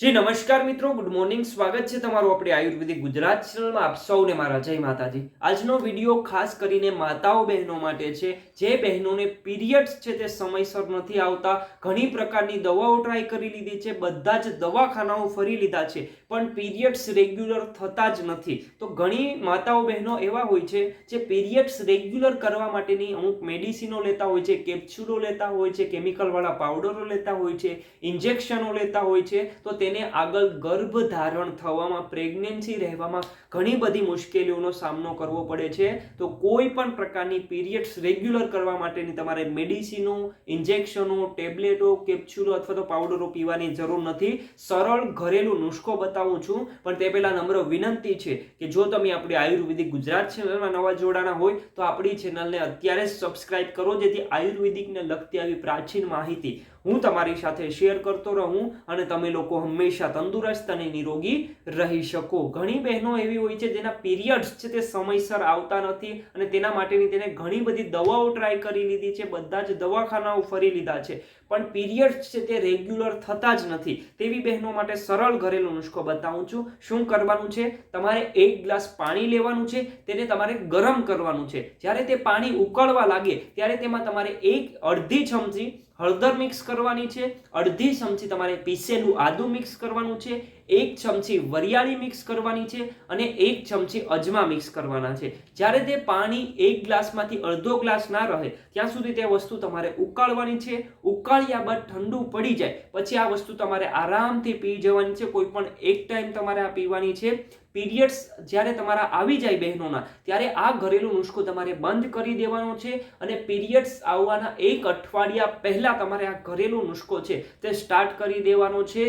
જી, નમસ્કાર મિત્રો. Good morning સ્વાગત છે તમારું આપણી આયુર્વેદિક ગુજરાત ચેનલમાં. આપ સૌને મારા જય માતાજી. આજનો વીડિયો ખાસ કરીને માતાઓ બહેનો માટે છે. જે બહેનોને પીરિયડ્સ છે તે સમયસર નથી આવતા. ઘણી પ્રકારની દવાઓ ટ્રાય કરી લીધી છે. બધા જ દવાખાનાઓ ફરી લીધા છે. પણ પીરિયડ્સ રેગ્યુલર થતા જ નથી. તો ઘણી માતાઓ બહેનો એવા હોય છે જે પીરિયડ્સ રેગ્યુલર કરવા માટેની અમુક મેડિસિનો લેતા હોય છે, કેપ્સ્યુલો લેતા હોય છે, કેમિકલવાળા પાવડરો લેતા હોય છે, ઇન્જેક્શનો લેતા હોય છે. તો તેને આગળ ગર્ભ ધારણ થવામાં પ્રેગ્નન્સી રહેવામાં ઘણી બધી મુશ્કેલીઓનો સામનો કરવો પડે છે. તો કોઈ પણ પ્રકારની પીરિયડ્સ રેગ્યુલર કરવા માટેની તમારે મેડિસિનો ઇન્જેક્શનો ટેબ્લેટો કેપ્સ્યુલો અથવા તો પાવડરો પીવાની જરૂર નથી. સરળ ઘરેલું નુસ્ખો બતાવું છું, પણ તે પહેલાં નમ્ર વિનંતી છે કે જો તમે આપણી આયુર્વેદિક ગુજરાત ચેનલમાં નવા જોડાણા હોય, તો આપણી ચેનલને અત્યારે જ કરો, જેથી આયુર્વેદિકને લગતી આવી પ્રાચીન માહિતી હું તમારી સાથે શેર કરતો રહું અને તમે લોકો હંમેશા તંદુરસ્ત અને નિરોગી રહી શકો. ઘણી બહેનો એવી હોય છે જેના પીરિયડ્સ છે તે સમયસર આવતા નથી અને તેના માટેની તેને ઘણી બધી દવાઓ ટ્રાય કરી લીધી છે, બધા જ દવાખાનાઓ ફરી લીધા છે. પણ પીરિયડ્સ છે તે રેગ્યુલર થતા જ નથી. તેવી બહેનો માટે સરળ ઘરેલું નુસ્ખો બતાવું છું. શું કરવાનું છે? તમારે એક ગ્લાસ પાણી લેવાનું છે, તેને તમારે ગરમ કરવાનું છે. જ્યારે તે પાણી ઉકળવા લાગે, ત્યારે તેમાં તમારે એક અડધી ચમચી હળદર મિક્સ કરવાની છે. અડધી ચમચી તમારે પીસેલું આદુ મિક્સ કરવાનું છે. એક ચમચી વરિયાળી મિક્સ કરવાની છે અને એક ચમચી અજમા મિક્સ કરવાના છે. જ્યારે તે પાણી એક ગ્લાસમાંથી અડધો ગ્લાસ ના રહે, ત્યાં સુધી તે વસ્તુ તમારે ઉકાળવાની છે. ઉકાળ્યા બાદ ઠંડુ પડી જાય, પછી આ વસ્તુ તમારે આરામથી પી જવાની છે. કોઈ પણ એક ટાઈમ તમારે આ પીવાની છે. પીરિયડ્સ જ્યારે તમારા આવી જાય બહેનોના, ત્યારે આ ઘરેલું નુસ્ખો તમારે બંધ કરી દેવાનો છે અને પીરિયડ્સ આવવાના એક અઠવાડિયા પહેલાં તમારે આ ઘરેલું નુસ્ખો છે તે સ્ટાર્ટ કરી દેવાનો છે.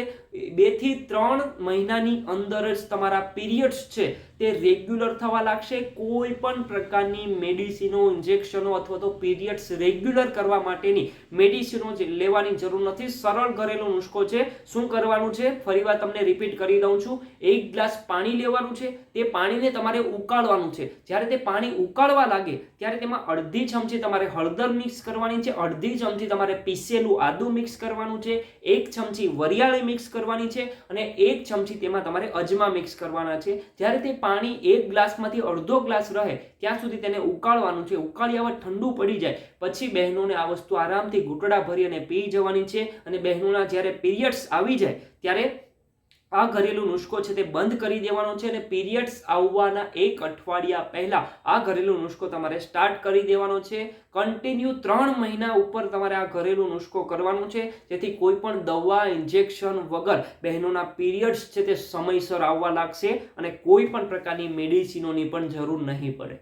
બેથી મહિનાની અંદર જ તમારા પીરિયડ્સ છે, તે રેગ્યુલર થવા લાગશે. કોઈ પણ પ્રકારની મેડિસિનો, ઇન્જેક્શનો અથવા તો પીરિયડ્સ રેગ્યુલર કરવા માટેની મેડિસિનો લેવાની જરૂર નથી. સરળ ઘરેલું નુસ્ખો છે. શું કરવાનું છે? ફરીવાર તમને રિપીટ કરી દઉં છું. એક ગ્લાસ પાણી લેવાનું છે. તે પાણીને તમારે ઉકાળવાનું છે. જ્યારે તે પાણી ઉકાળવા લાગે, ત્યારે તેમાં અડધી ચમચી તમારે હળદર મિક્સ કરવાની છે. અડધી ચમચી તમારે પીસેલું આદુ મિક્સ કરવાનું છે. એક ચમચી વરિયાળી મિક્સ કરવાની છે. અને એક ચમચી તેમાં તમારે અજમા મિક્સ કરવાના છે. જ્યારે તે પાણી એક ગ્લાસમાંથી અડધો ગ્લાસ રહે, ત્યાં સુધી તેને ઉકાળવાનું છે. ઉકાળ્યા બાદ ઠંડુ પડી જાય. પછી બહેનોને આ વસ્તુ આરામથી ઘૂંટડા ભરી અને પી જવાની છે. અને બહેનોના જ્યારે પીરિયડ્સ આવી જાય, ત્યારે આ ઘરેલું નુસ્ખો છે તે બંધ કરી દેવાનો છે અને પીરિયડ્સ આવવાના એક અઠવાડિયા પહેલાં આ ઘરેલું નુસ્ખો તમારે સ્ટાર્ટ કરી દેવાનો છે. કન્ટિન્યુ ત્રણ મહિના ઉપર તમારે આ ઘરેલું નુસ્ખો કરવાનો છે. જેથી કોઈ પણ દવા, ઇન્જેક્શન વગર બહેનોના પીરિયડ્સ છે તે સમયસર આવવા લાગશે અને કોઈ પણ પ્રકારની મેડિસિનોની પણ જરૂર નહીં પડે.